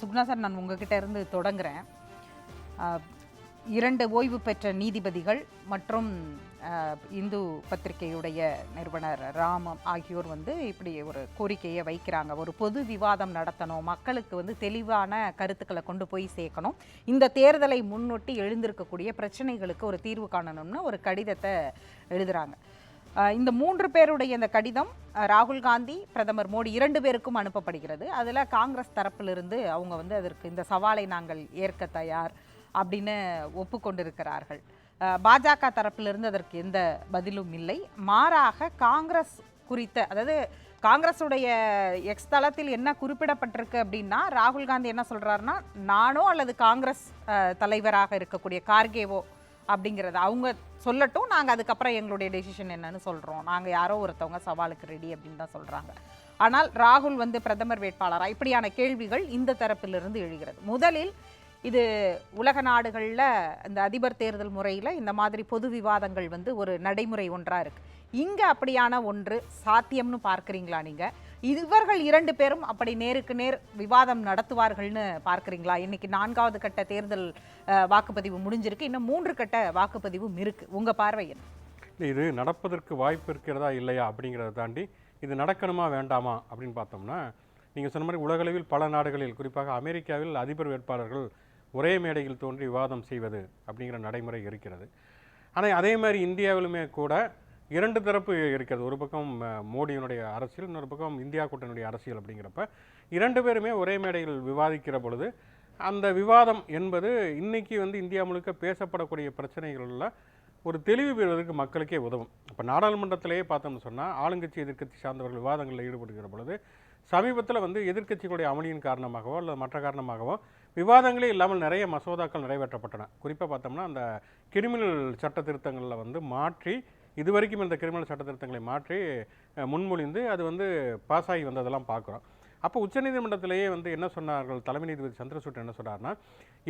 Sukhna sir நான் உங்ககிட்ட இருந்து தொடங்குறேன். இரண்டு ஓய்வு பெற்ற நீதிபதிகள் மற்றும் இந்து பத்திரிகையுடைய நிறுவனர் ராமம் ஆகியோர் வந்து இப்படி ஒரு கோரிக்கையை வைக்கிறாங்க. ஒரு பொது விவாதம் நடத்தணும். மக்களுக்கு வந்து தெளிவான கருத்துக்களை கொண்டு போய் சேர்க்கணும். இந்த தேர்தலை முன்னொட்டி எழுந்திருக்கக்கூடிய பிரச்சனைகளுக்கு ஒரு தீர்வு காணணும்னு ஒரு கடிதத்தை எழுதுகிறாங்க இந்த மூன்று பேருடைய இந்த கடிதம் ராகுல் காந்தி பிரதமர் மோடி இரண்டு பேருக்கும் அனுப்பப்படுகிறது. அதில் காங்கிரஸ் தரப்பிலிருந்து அவங்க வந்து அதற்கு இந்த சவாலை நாங்கள் ஏற்க தயார் அப்படின்னு ஒப்புக்கொண்டிருக்கிறார்கள். பாஜக தரப்பிலிருந்து அதற்கு எந்த பதிலும் இல்லை. மாறாக காங்கிரஸ் குறித்த அதாவது காங்கிரஸுடைய எக்ஸ் தளத்தில் என்ன குறிப்பிடப்பட்டிருக்கு அப்படின்னா ராகுல் காந்தி என்ன சொல்கிறாருன்னா நானோ அல்லது காங்கிரஸ் தலைவராக இருக்கக்கூடிய கார்கேவோ அப்படிங்கிறது. அவங்க சொல்லட்டும் நாங்கள் அதுக்கப்புறம் எங்களுடைய டெசிஷன் என்னன்னு சொல்கிறோம் நாங்கள் யாரோ ஒருத்தவங்க சவாலுக்கு ரெடி அப்படின்னு தான் சொல்கிறாங்க ஆனால் ராகுல் வந்து பிரதமர் வேட்பாளராக இப்படியான கேள்விகள் இந்த தரப்பிலிருந்து எழுகிறது. முதலில் இது உலக நாடுகளில் இந்த அதிபர் தேர்தல் முறையில் இந்த மாதிரி பொது விவாதங்கள் வந்து ஒரு நடைமுறை ஒன்றாக இருக்குது இங்கே அப்படியான ஒன்று சாத்தியம்னு பார்க்குறீங்களா நீங்கள் இவர்கள் இரண்டு பேரும் அப்படி நேருக்கு நேர் விவாதம் நடத்துவார்கள்னு பார்க்குறீங்களா? இன்னைக்கு நான்காவது கட்ட தேர்தல் வாக்குப்பதிவு முடிஞ்சிருக்கு. இன்னும் மூன்று கட்ட வாக்குப்பதிவும் இருக்கு. உங்கள் பார்வை என்ன? இல்லை, இது நடப்பதற்கு வாய்ப்பு இருக்கிறதா இல்லையா அப்படிங்கிறத தாண்டி இது நடக்கணுமா வேண்டாமா அப்படின்னு பார்த்தோம்னா நீங்கள் சொன்ன மாதிரி உலகளவில் பல நாடுகளில் குறிப்பாக அமெரிக்காவில் அதிபர் வேட்பாளர்கள் ஒரே மேடையில் தோன்றி விவாதம் செய்வது அப்படிங்கிற நடைமுறை இருக்கிறது. ஆனால் அதே மாதிரி இந்தியாவிலுமே கூட இரண்டு தரப்பு இருக்கிறது. ஒரு பக்கம் மோடியினுடைய அரசியல் இன்னொரு பக்கம் இந்தியா கூட்டணியுடைய அரசியல் அப்படிங்கிறப்ப இரண்டு பேருமே ஒரே மேடையில் விவாதிக்கிற பொழுது அந்த விவாதம் என்பது இன்றைக்கி வந்து இந்தியா முழுக்க பேசப்படக்கூடிய பிரச்சனைகளில் ஒரு தெளிவு பெறுவதற்கு மக்களுக்கே உதவும். இப்போ நாடாளுமன்றத்திலேயே பார்த்தோம்னு சொன்னால் ஆளுங்கட்சி எதிர்க்கட்சி சார்ந்தவர்கள் விவாதங்களில் ஈடுபடுகிற பொழுது சமீபத்தில் வந்து எதிர்க்கட்சிகளுடைய அமளியின் காரணமாகவோ அல்லது மற்ற காரணமாகவோ விவாதங்களே இல்லாமல் நிறைய மசோதாக்கள் நிறைவேற்றப்பட்டன. குறிப்பாக பார்த்தோம்னா அந்த கிரிமினல் சட்ட திருத்தங்களில் வந்து மாற்றி இதுவரைக்கும் இந்த கிரிமினல் சட்ட திருத்தங்களை மாற்றி முன்மொழிந்து அது வந்து பாஸ் ஆகி வந்ததெல்லாம் பார்க்குறோம். அப்போ உச்சநீதிமன்றத்திலேயே வந்து என்ன சொன்னார்கள் தலைமை நீதிபதி சந்திரசூட் என்ன சொன்னார்னா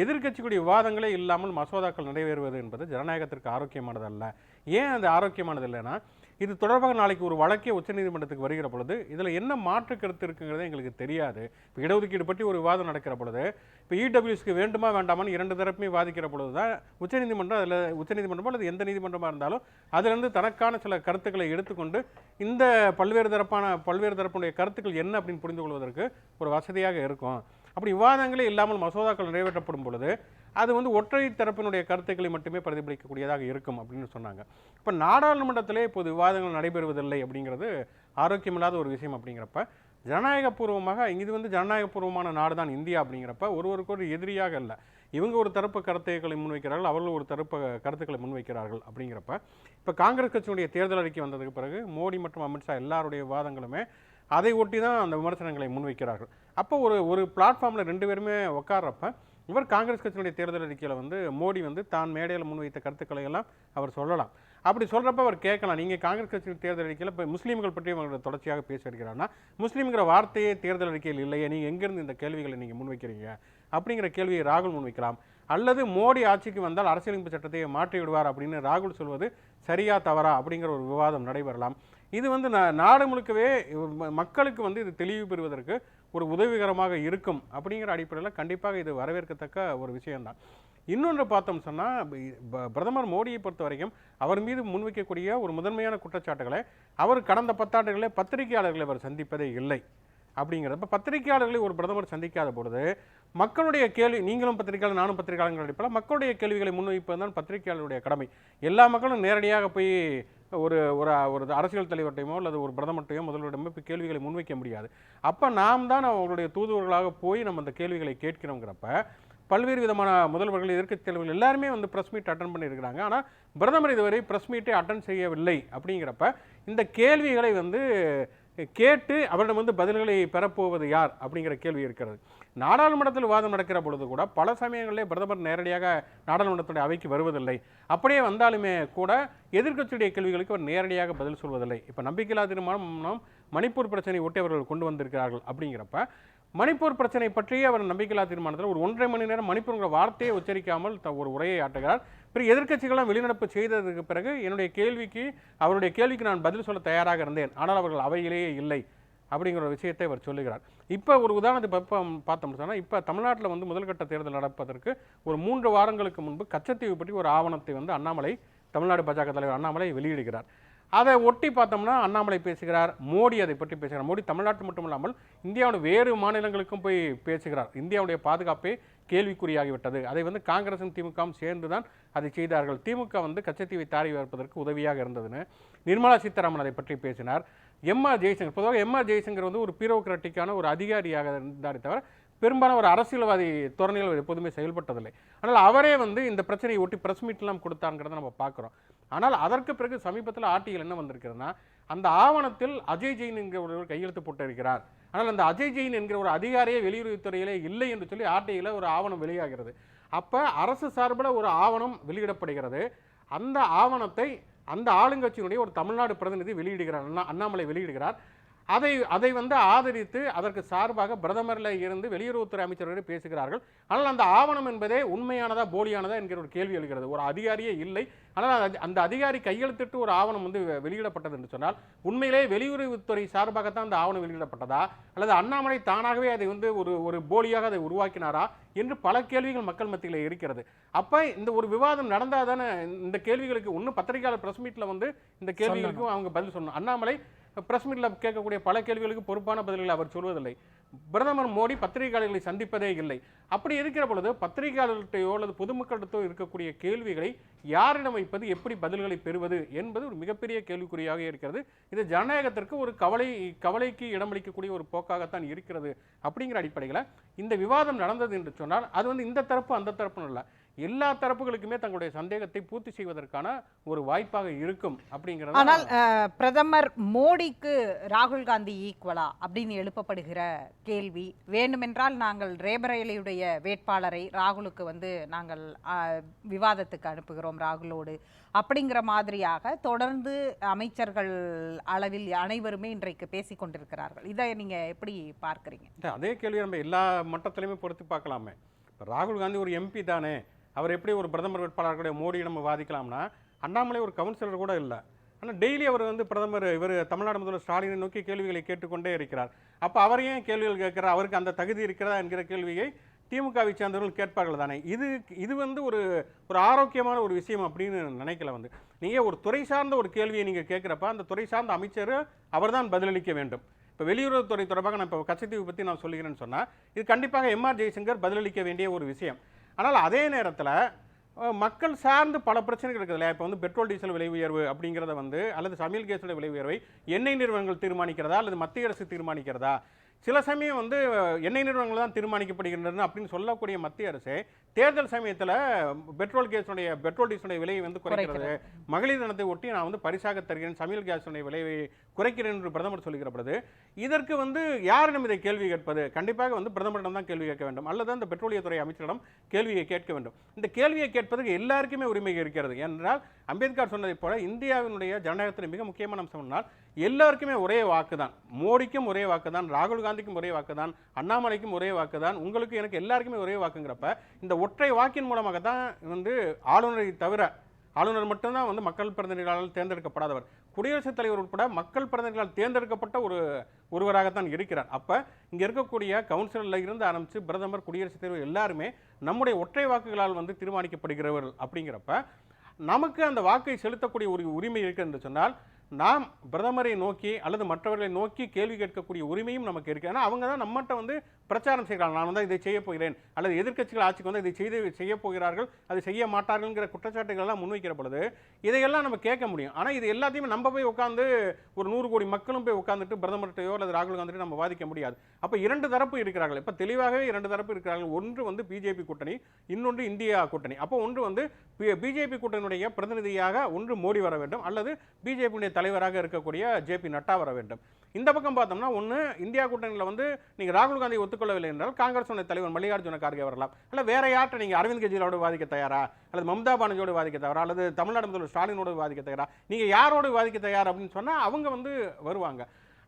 எதிர்க்கட்சிகளுடைய விவாதங்களே இல்லாமல் மசோதாக்கள் நிறைவேறுவது என்பது ஜனநாயகத்திற்கு ஆரோக்கியமானதல்ல. ஏன் அது ஆரோக்கியமானது இல்லைன்னா இது தொடர்பாக நாளைக்கு ஒரு வழக்கே உச்சநீதிமன்றத்துக்கு வருகிற பொழுது இதில் என்ன மாற்று கருத்து இருக்குங்கிறதே எங்களுக்கு தெரியாது. இப்போ இடஒதுக்கீடு பற்றி ஒரு விவாதம் நடக்கிற பொழுது இப்போ இடபிள்யூஸ்க்கு வேண்டுமா வேண்டாமான்னு இரண்டு தரப்புமே வாதிக்கிற பொழுது தான் உச்சநீதிமன்றம் அதில் உச்சநீதிமன்றமோ அல்லது எந்த நீதிமன்றமாக இருந்தாலும் அதிலிருந்து தனக்கான சில கருத்துக்களை எடுத்துக்கொண்டு இந்த பல்வேறு தரப்பான பல்வேறு தரப்புடைய கருத்துக்கள் என்ன அப்படின்னு புரிந்து கொள்வதற்கு ஒரு வசதியாக இருக்கும். அப்படி விவாதங்களே இல்லாமல் மசோதாக்கள் நிறைவேற்றப்படும் பொழுது அது வந்து ஒற்றை தரப்பினுடைய கருத்துக்களை மட்டுமே பிரதிபலிக்கக்கூடியதாக இருக்கும் அப்படின்னு சொன்னாங்க. இப்போ நாடாளுமன்றத்திலே இப்போது விவாதங்கள் நடைபெறுவதில்லை அப்படிங்கிறது ஆரோக்கியமில்லாத ஒரு விஷயம் அப்படிங்கிறப்ப ஜனநாயகபூர்வமாக இது வந்து ஜனநாயகபூர்வமான நாடு தான் இந்தியா அப்படிங்கிறப்ப ஒருவருக்கு ஒரு எதிரியாக இல்லை. இவங்க ஒரு தரப்பு கருத்துக்களை முன்வைக்கிறார்கள் அவர்கள் ஒரு தரப்பு கருத்துக்களை முன்வைக்கிறார்கள் அப்படிங்கிறப்ப இப்போ காங்கிரஸ் கட்சியினுடைய தேர்தல் அறிக்கை வந்ததுக்கு பிறகு மோடி மற்றும் அமித்ஷா எல்லாருடைய விவாதங்களுமே அதை ஒட்டி தான் அந்த விமர்சனங்களை முன்வைக்கிறார்கள். அப்போ ஒரு ஒரு பிளாட்ஃபார்மில் ரெண்டு பேருமே உட்கார்றப்ப இவர் காங்கிரஸ் கட்சியினுடைய தேர்தல் அறிக்கையில் வந்து மோடி வந்து தான் மேடையில் முன்வைத்த கருத்துக்களை எல்லாம் அவர் சொல்லலாம். அப்படி சொல்கிறப்ப அவர் கேட்கலாம் நீங்கள் காங்கிரஸ் கட்சியின் தேர்தல் அறிக்கையில் இப்போ முஸ்லீம்கள் பற்றி அவர் தொடர்ச்சியாக பேசி வருகிறார்னா முஸ்லீம்ங்கிற வார்த்தையே தேர்தல் அறிக்கையில் இல்லையே நீங்கள் எங்கேருந்து இந்த கேள்விகளை நீங்கள் முன்வைக்கிறீங்க? அப்படிங்கிற கேள்வியை ராகுல் முன்வைக்கலாம். அல்லது மோடி ஆட்சிக்கு வந்தால் அரசியலமைப்பு சட்டத்தை மாற்றி விடுவார் அப்படின்னு ராகுல் சொல்வது சரியா தவறா அப்படிங்கிற ஒரு விவாதம் நடைபெறலாம். இது வந்து நா- நாடு முழுக்கவே மக்களுக்கு வந்து இது தெளிவு பெறுவதற்கு ஒரு உதவிகரமாக இருக்கும் அப்படிங்கிற அடிப்படையில் கண்டிப்பாக இது வரவேற்கத்தக்க ஒரு விஷயம்தான். இன்னொன்று பார்த்தோம் சொன்னால் பிரதமர் மோடியை பொறுத்த வரைக்கும் அவர் மீது முன்வைக்கக்கூடிய ஒரு முதன்மையான குற்றச்சாட்டுகளை அவர் கடந்த பத்தாண்டுகளில் பத்திரிகையாளர்களை அவர் சந்திப்பதே இல்லை அப்படிங்கிறப்ப பத்திரிகையாளர்களை ஒரு பிரதமர் சந்திக்காத பொழுது மக்களுடைய கேள்வி நீங்களும் பத்திரிகையாளர் நானும் பத்திரிகையாளர்கள் அடிப்படையில் மக்களுடைய கேள்விகளை முன்வைப்பது தான் பத்திரிகையாளருடைய கடமை. எல்லா மக்களும் நேரடியாக போய் ஒரு ஒரு ஒரு அரசியல் தலைவர்கிட்டையுமோ அல்லது ஒரு பிரதமர்கிட்டையோ முதல்வரிடமோ இப்போ கேள்விகளை முன்வைக்க முடியாது. அப்போ நாம் தான் அவங்களுடைய தூதுவர்களாக போய் நம்ம அந்த கேள்விகளை கேட்கிறோங்கிறப்ப பல்வேறு விதமான முதல்வர்கள் எதிர்க்கட்சி தலைவர்கள் எல்லாருமே வந்து ப்ரெஸ் மீட் அட்டன் பண்ணியிருக்கிறாங்க. ஆனால் பிரதமர் இதுவரை ப்ரெஸ் மீட்டை அட்டன் செய்யவில்லை. அப்படிங்கிறப்ப இந்த கேள்விகளை வந்து கேட்டு அவரிடம் வந்து பதில்களை பெறப்போவது யார் அப்படிங்கிற கேள்வி இருக்கிறது. நாடாளுமன்றத்தில் விவாதம் நடக்கிற பொழுது கூட பல சமயங்களிலே பிரதமர் நேரடியாக நாடாளுமன்றத்துடைய அவைக்கு வருவதில்லை. அப்படியே வந்தாலுமே கூட எதிர்க்கட்சியுடைய கேள்விகளுக்கு அவர் நேரடியாக பதில் சொல்வதில்லை. இப்போ நம்பிக்கையில்லா தீர்மானம் மணிப்பூர் பிரச்சனை ஒட்டி அவர்கள் கொண்டு வந்திருக்கிறார்கள் அப்படிங்கிறப்ப மணிப்பூர் பிரச்சனை பற்றி அவர் நம்பிக்கையில்லா தீர்மானத்தில் ஒரு ஒன்றரை மணி நேரம் மணிப்பூர்ங்கிற வார்த்தையை உச்சரிக்காமல் த- ஒரு உரையை ஆட்டுகிறார். பிறகு எதிர்க்கட்சிகளாம் வெளிநடப்பு செய்ததுக்கு பிறகு என்னுடைய கேள்விக்கு அவருடைய கேள்விக்கு நான் பதில் சொல்ல தயாராக இருந்தேன். ஆனால் அவர்கள் அவையிலேயே இல்லை அப்படிங்கிற ஒரு விஷயத்தை அவர் சொல்லுகிறார். இப்போ ஒரு உதாரணத்தை இப்போ பார்த்தோம்னு சொன்னால் இப்போ தமிழ்நாட்டில் வந்து முதல்கட்ட தேர்தல் நடப்பதற்கு ஒரு மூன்று வாரங்களுக்கு முன்பு கச்சத்தீவு பற்றி ஒரு ஆவணத்தை வந்து அண்ணாமலை தமிழ்நாடு பாஜக தலைவர் அண்ணாமலை வெளியிடுகிறார். அதை ஒட்டி பார்த்தோம்னா அண்ணாமலை பேசுகிறார் மோடி அதை பற்றி பேசுகிறார். மோடி தமிழ்நாட்டு மட்டும் இல்லாமல் இந்தியாவோட வேறு மாநிலங்களுக்கும் போய் பேசுகிறார். இந்தியாவுடைய பாதுகாப்பே கேள்விக்குறியாகிவிட்டது. அதை வந்து காங்கிரசும் திமுகவும் சேர்ந்து தான் அதை செய்தார்கள். திமுக வந்து கச்சத்தீவை தாரி வைப்பதற்கு உதவியாக இருந்ததுன்னு நிர்மலா சீதாராமன் அதை பற்றி பேசினார். எம்ஆர் ஜெய்சங்கர் பொதுவாக எம்ஆர் ஜெய்சங்கர் வந்து ஒரு பீரோக்ராட்டிக்கான ஒரு அதிகாரியாக இருந்தாரே தவிர பெரும்பாலும் ஒரு அரசியல்வாதி துறநிலை எப்போதுமே செயல்பட்டதில்லை. ஆனால் அவரே வந்து இந்த பிரச்சனையை ஒட்டி ப்ரெஸ் மீட்லாம் கொடுத்தாங்கிறத நம்ம பார்க்குறோம். ஆனால் அதற்கு பிறகு சமீபத்தில் ஆர்டிகள் என்ன வந்திருக்கிறதுனா அந்த ஆவணத்தில் அஜய் ஜெயின் என்கிற ஒருவர் கையெழுத்து போட்டிருக்கிறார். ஆனால் அந்த அஜய் ஜெயின் என்கிற ஒரு அதிகாரியே வெளியுறவுத்துறையிலே இல்லை என்று சொல்லி ஆர்டியில் ஒரு ஆவணம் வெளியாகிறது. அப்போ அரசு சார்பில் ஒரு ஆவணம் வெளியிடப்படுகிறது. அந்த ஆவணத்தை அந்த ஆளுங்கட்சியினுடைய ஒரு தமிழ்நாடு பிரதிநிதி வெளியிடுகிறார் அண்ணா அண்ணாமலை வெளியிடுகிறார். அதை அதை வந்து ஆதரித்து அதற்கு சார்பாக பிரதமரில் இருந்து வெளியுறவுத்துறை அமைச்சர்கள் பேசுகிறார்கள். ஆனால் அந்த ஆவணம் என்பதே உண்மையானதா போலியானதா என்கிற ஒரு கேள்வி எழுகிறது. ஒரு அதிகாரியே இல்லை. ஆனால் அந்த- அதிகாரி கையெழுத்திட்டு ஒரு ஆவணம் வந்து வெளியிடப்பட்டது என்று சொன்னால் உண்மையிலே வெளியுறவுத்துறை சார்பாகத்தான் அந்த ஆவணம் வெளியிடப்பட்டதா? அல்லது அண்ணாமலை தானாகவே அதை வந்து ஒரு ஒரு போலியாக அதை உருவாக்கினாரா? என்று பல கேள்விகள் மக்கள் மத்தியில் இருக்கிறது. அப்ப இந்த ஒரு விவாதம் நடந்தால் தானே இந்த கேள்விகளுக்கு இன்னும் பத்திரிகையாளர் பிரஸ் மீட்ல வந்து இந்த கேள்விகளுக்கும் அவங்க பதில் சொல்லணும் அண்ணாமலை பிரஸ் மீட்ல கேட்கக்கூடிய பல கேள்விகளுக்கு பொறுப்பான பதில்களை அவர் சொல்வதில்லை. பிரதமர் மோடி பத்திரிகையாளர்களை சந்திப்பதே இல்லை. அப்படி இருக்கிற பொழுது பத்திரிகையாளர்கிட்டயோ அல்லது பொதுமக்களிடத்தோ இருக்கக்கூடிய கேள்விகளை யாரிடம் வைப்பது எப்படி பதில்களை பெறுவது என்பது ஒரு மிகப்பெரிய கேள்விக்குறியாக இருக்கிறது. இது ஜனநாயகத்திற்கு ஒரு கவலை கவலைக்கு இடமளிக்கக்கூடிய ஒரு போக்காகத்தான் இருக்கிறது அப்படிங்கிற அடிப்படையில் இந்த விவாதம் நடந்தது என்று சொன்னால் அது வந்து இந்த தரப்பு அந்த தரப்பு இல்லை எல்லா தரப்புகளுக்குமே தங்களுடைய சந்தேகத்தை பூர்த்தி செய்வதற்கான ஒரு வாய்ப்பாக இருக்கும் அப்படிங்கிறது ஆனால் பிரதமர் மோடிக்கு ராகுல் காந்தி ஈக்குவலா அப்படின்னு எழுப்பப்படுகிற கேள்வி வேண்டுமென்றால் நாங்கள் ரேபரேலியுடைய வேட்பாளரை ராகுலுக்கு வந்து நாங்கள் விவாதத்துக்கு அனுப்புகிறோம் ராகுலோடு அப்படிங்கிற மாதிரியாக தொடர்ந்து அமைச்சர்கள் அளவில் அனைவருமே இன்றைக்கு பேசிக் கொண்டிருக்கிறார்கள். இதை நீங்க எப்படி பார்க்கறீங்க? அதே கேள்வி நம்ம எல்லா மட்டத்திலையுமே பொறுத்து பார்க்கலாமே. இப்போ ராகுல் காந்தி ஒரு எம்பி தானே. அவர் எப்படி ஒரு பிரதமர் வேட்பாளர்களுடைய மோடி நம்ம வாதிக்கலாம்னா அண்ணாமலை ஒரு கவுன்சிலர் கூட இல்லை. ஆனால் டெய்லி அவர் வந்து பிரதமர் இவர் தமிழ்நாடு முதல்வர் ஸ்டாலினை நோக்கி கேள்விகளை கேட்டுக்கொண்டே இருக்கிறார். அப்போ அவரையும் கேள்விகள் கேட்கிறார்? அவருக்கு அந்த தகுதி இருக்கிறதா என்கிற கேள்வியை திமுகவை சேர்ந்தவர்கள் கேட்பார்கள் தானே. இது இது வந்து ஒரு ஒரு ஆரோக்கியமான ஒரு விஷயம் அப்படின்னு நினைக்கல வந்து. நீங்கள் ஒரு துறை சார்ந்த ஒரு கேள்வியை நீங்கள் கேட்குறப்ப அந்த துறை சார்ந்த அமைச்சர் அவர்தான் பதிலளிக்க வேண்டும். இப்போ வெளியுறவுத்துறை தொடர்பாக நான் இப்போ கச்சத்தீவு பற்றி நான் சொல்லுகிறேன்னு சொன்னால் இது கண்டிப்பாக எம்ஆர் ஜெய்சங்கர் பதிலளிக்க வேண்டிய ஒரு விஷயம். ஆனால் அதே நேரத்தில் மக்கள் சார்ந்து பல பிரச்சனைகள் இருக்குது இல்லையா? இப்போ வந்து பெட்ரோல் டீசல் விலை உயர்வு அப்படிங்கிறத வந்து அல்லது சமையல் கேஸோட விலை உயர்வை எண்ணெய் நிறுவனங்கள் தீர்மானிக்கிறதா அல்லது மத்திய அரசு தீர்மானிக்கிறதா? சில சமயம் வந்து எண்ணெய் நிறுவனங்கள் தான் தீர்மானிக்கப்படுகின்றன அப்படின்னு சொல்லக்கூடிய மத்திய அரசு தேர்தல் சமயத்தில் பெட்ரோல் கேஸுடைய பெட்ரோல் டீசலுடைய விலையை வந்து குறைக்கிறது. மகளிர் தினத்தை ஒட்டி நான் வந்து பரிசாக தருகிறேன். சமையல் கேஸுடைய விலையை குறைக்கிறேன் என்று பிரதமர் சொல்லுகிற பொழுது இதற்கு வந்து யாரிடம் இதை கேள்வி கேட்பது? கண்டிப்பாக வந்து பிரதமரிடம் தான் கேள்வி கேட்க வேண்டும். அல்லது அந்த பெட்ரோலியத்துறை அமைச்சரிடம் கேள்வியை கேட்க வேண்டும். இந்த கேள்வியை கேட்பதற்கு எல்லாருக்குமே உரிமை இருக்கிறது. என்றால் அம்பேத்கர் சொன்னதைப் போல இந்தியாவினுடைய ஜனநாயகத்தில் மிக முக்கியமான அம்சம் சொன்னால் எல்லாருக்குமே ஒரே வாக்கு தான் மோடிக்கும் ஒரே வாக்கு தான் ராகுல் காந்திக்கும் ஒரே வாக்கு தான் அண்ணாமலைக்கும் ஒரே வாக்கு தான் உங்களுக்கு எனக்கு எல்லாருக்குமே ஒரே வாக்குங்கிறப்ப இந்த ஒற்றை வாக்கின் மூலமாக தான் வந்து ஆளுநரை தவிர ஆளுநர் மட்டும்தான் வந்து மக்கள் பிரதிநிதிகளால் தேர்ந்தெடுக்கப்படாதவர். குடியரசுத் தலைவர் உட்பட மக்கள் பிரதிநிதிகளால் தேர்ந்தெடுக்கப்பட்ட ஒரு ஒருவராகத்தான் இருக்கிறார். அப்போ இங்கே இருக்கக்கூடிய கவுன்சிலரில் இருந்து ஆரம்பித்து பிரதமர் குடியரசுத் தலைவர் எல்லாருமே நம்முடைய ஒற்றை வாக்குகளால் வந்து தீர்மானிக்கப்படுகிறவர்கள் அப்படிங்கிறப்ப நமக்கு அந்த வாக்கை செலுத்தக்கூடிய ஒரு உரிமை இருக்குது என்று சொன்னால் நாம் பிரதமரை நோக்கி அல்லது மற்றவர்களை நோக்கி கேள்வி கேட்கக்கூடிய உரிமையும் நமக்கு இருக்குது ஏன்னா அவங்க தான் நம்மகிட்ட வந்து பிரச்சாரம் செய்கிறாங்க நான் வந்து இதை செய்ய போகிறேன். அல்லது எதிர்க்கட்சிகள் ஆட்சிக்கு வந்து இதை செய்து செய்ய போகிறார்கள். அதை செய்ய மாட்டார்கள்ங்கிற குற்றச்சாட்டுகள்லாம் முன்வைக்கிற பொழுது இதையெல்லாம் நம்ம கேட்க முடியும். ஆனால் இது எல்லாத்தையுமே நம்ம போய் உட்காந்து ஒரு நூறு கோடி மக்களும் போய் உட்காந்துட்டு பிரதமர்கிட்டயோ அல்லது ராகுல் காந்தியோ நம்ம வாதிக்க முடியாது. அப்போ இரண்டு தரப்பு இருக்கிறார்கள். இப்போ தெளிவாகவே இரண்டு தரப்பு இருக்கிறார்கள். ஒன்று வந்து பிஜேபி கூட்டணி இன்னொன்று இந்தியா கூட்டணி. அப்போ ஒன்று வந்து பிஜேபி கூட்டணியுடைய பிரதிநிதியாக ஒன்று மோடி வர வேண்டும். அல்லது பிஜேபியுடைய தலைவராக இருக்கக்கூடிய ஜேபி நட்டா வர வேண்டும். இந்த பக்கம் பார்த்தோம்னா ஒன்று இந்தியா கூட்டணியில் வந்து நீங்கள் ராகுல் காந்தி ஒத்துக்கொள்ளவில்லை என்றால் காங்கிரஸ் தலைவர் மல்லிகார்ஜுன கார்கே வரலாம். அல்ல வேற யார்கிட்ட நீங்கள் அரவிந்த் கெஜ்ரிவாலோடு வாதிக்க தயாரா? அல்லது மம்தா பானர்ஜியோடு வாதிக்க தயாரா? அல்லது தமிழ்நாடு முதல்வர் ஸ்டாலினோடு வாதிக்க தயாரா? நீங்கள் யாரோடு வாதிக்க தயார் அப்படின்னு சொன்னால் அவங்க வந்து வருவாங்க.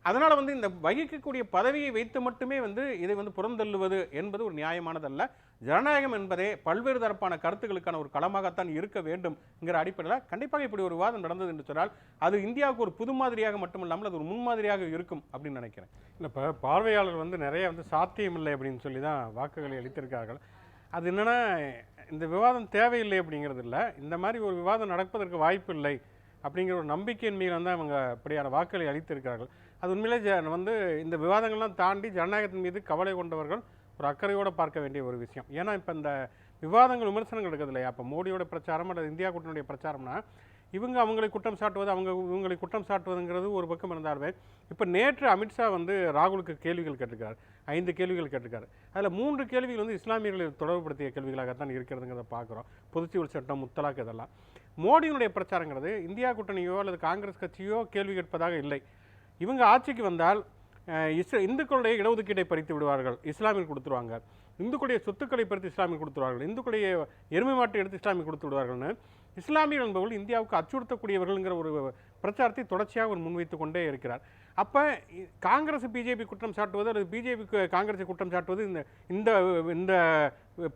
அதனால் வந்து இந்த வகிக்கக்கூடிய பதவியை வைத்து மட்டுமே வந்து இதை வந்து புறந்தள்ளுவது என்பது ஒரு நியாயமானதல்ல. ஜனநாயகம் என்பதே பல்வேறு தரப்பான கருத்துக்களுக்கான ஒரு களமாகத்தான் இருக்க வேண்டும்ங்கிற அடிப்படையில் கண்டிப்பாக இப்படி ஒரு விவாதம் நடந்தது என்று சொன்னால் அது இந்தியாவுக்கு ஒரு புது மாதிரியாக மட்டுமில்லாமல் அது ஒரு முன்மாதிரியாக இருக்கும் அப்படின்னு நினைக்கிறேன். இல்லை இப்போ பார்வையாளர் வந்து நிறைய வந்து சாத்தியமில்லை அப்படின்னு சொல்லி தான் வாக்குகளை அளித்திருக்கார்கள் அது என்னென்னா இந்த விவாதம் தேவையில்லை அப்படிங்கிறது இல்லை. இந்த மாதிரி ஒரு விவாதம் நடப்பதற்கு வாய்ப்பு இல்லை அப்படிங்கிற ஒரு நம்பிக்கையின் மீது வந்து அவங்க அப்படியான வாக்குகளை அளித்திருக்கிறார்கள். அது உண்மையிலே ஜ- வந்து இந்த விவாதங்கள்லாம் தாண்டி ஜனநாயகத்தின் மீது கவலை கொண்டவர்கள் ஒரு அக்கறையோடு பார்க்க வேண்டிய ஒரு விஷயம். ஏன்னா இப்போ இந்த விவாதங்கள் விமர்சனங்கள் இருக்குது இல்லையா? அப்போ மோடியோட பிரச்சாரம் அல்லது இந்தியா கூட்டணியுடைய பிரச்சாரம்னா இவங்க அவங்களை குற்றம் சாட்டுவது அவங்க இவங்களை குற்றம் சாட்டுவதுங்கிறது ஒரு பக்கம் இருந்தாலுமே இப்போ நேற்று அமித்ஷா வந்து ராகுலுக்கு கேள்விகள் கேட்டிருக்காரு. ஐந்து கேள்விகள் கேட்டிருக்காரு. அதில் மூன்று கேள்விகள் வந்து இஸ்லாமியர்களை தொடர்புபடுத்திய கேள்விகளாகத்தான் இருக்கிறதுங்கிறத பார்க்குறோம். பொதுச்சிவில் சட்டம் முத்தலாக் இதெல்லாம். மோடியினுடைய பிரச்சாரங்கிறது இந்தியா கூட்டணியோ அல்லது காங்கிரஸ் கட்சியோ கேள்வி கேட்பதாக இல்லை. இவங்க ஆட்சிக்கு வந்தால் இஸ் இந்துக்களுடைய இடஒதுக்கீட்டை பறித்து விடுவார்கள் இஸ்லாமில் கொடுத்துருவாங்க. இந்துக்களுடைய சொத்துக்களை பறித்து இஸ்லாமில் கொடுத்துருவார்கள் இந்துக்களுடைய எருமை மாட்டை எடுத்து இஸ்லாமியர் கொடுத்து விடுவார்கள்னு இஸ்லாமியர் என்பவர்கள் இந்தியாவுக்கு அச்சுறுத்தக்கூடியவர்கள்ங்கிற ஒரு பிரச்சாரத்தை தொடர்ச்சியாக அவர் முன்வைத்து கொண்டே இருக்கிறார். அப்போ காங்கிரஸ் பிஜேபி குற்றம் சாட்டுவது அல்லது பிஜேபி காங்கிரஸை குற்றம் சாட்டுவது இந்த இந்த இந்த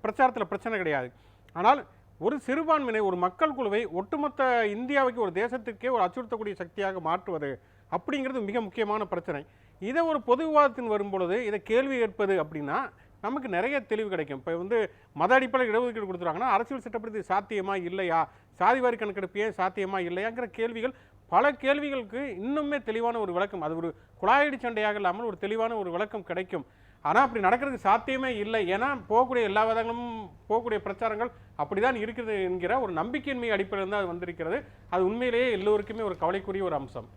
பிரச்சாரத்தில் பிரச்சனை கிடையாது. ஆனால் ஒரு சிறுபான்மையினை ஒரு மக்கள் குழுவை ஒட்டுமொத்த இந்தியாவுக்கு ஒரு தேசத்திற்கே ஒரு அச்சுறுத்தக்கூடிய சக்தியாக மாற்றுவது அப்படிங்கிறது மிக முக்கியமான பிரச்சனை. இதை ஒரு பொது விவாதத்தின் வரும்பொழுது இதை கேள்வி கேட்பது அப்படின்னா நமக்கு நிறைய தெளிவு கிடைக்கும். இப்போ வந்து மத அடிப்படையில் இடஒதுக்கீடு கொடுத்துருவாங்கன்னா அரசியல் சட்டப்படி சாத்தியமா இல்லையா? சாதிவாரி கணக்கெடுப்பு ஏன் சாத்தியமா இல்லையாங்கிற கேள்விகள் பல கேள்விகளுக்கு இன்னுமே தெளிவான ஒரு விளக்கம். அது ஒரு குழாயடி சண்டையாக இல்லாமல் ஒரு தெளிவான ஒரு விளக்கம் கிடைக்கும். ஆனால் அப்படி நடக்கிறதுக்கு சாத்தியமே இல்லை. ஏன்னா போகக்கூடிய எல்லா விதங்களும் போகக்கூடிய பிரச்சாரங்கள் அப்படிதான் இருக்குது என்கிற ஒரு நம்பிக்கையின்மை அடிப்படையில் தான் அது வந்திருக்கிறது. அது உண்மையிலேயே எல்லோருக்குமே ஒரு கவலைக்குரிய ஒரு அம்சம்.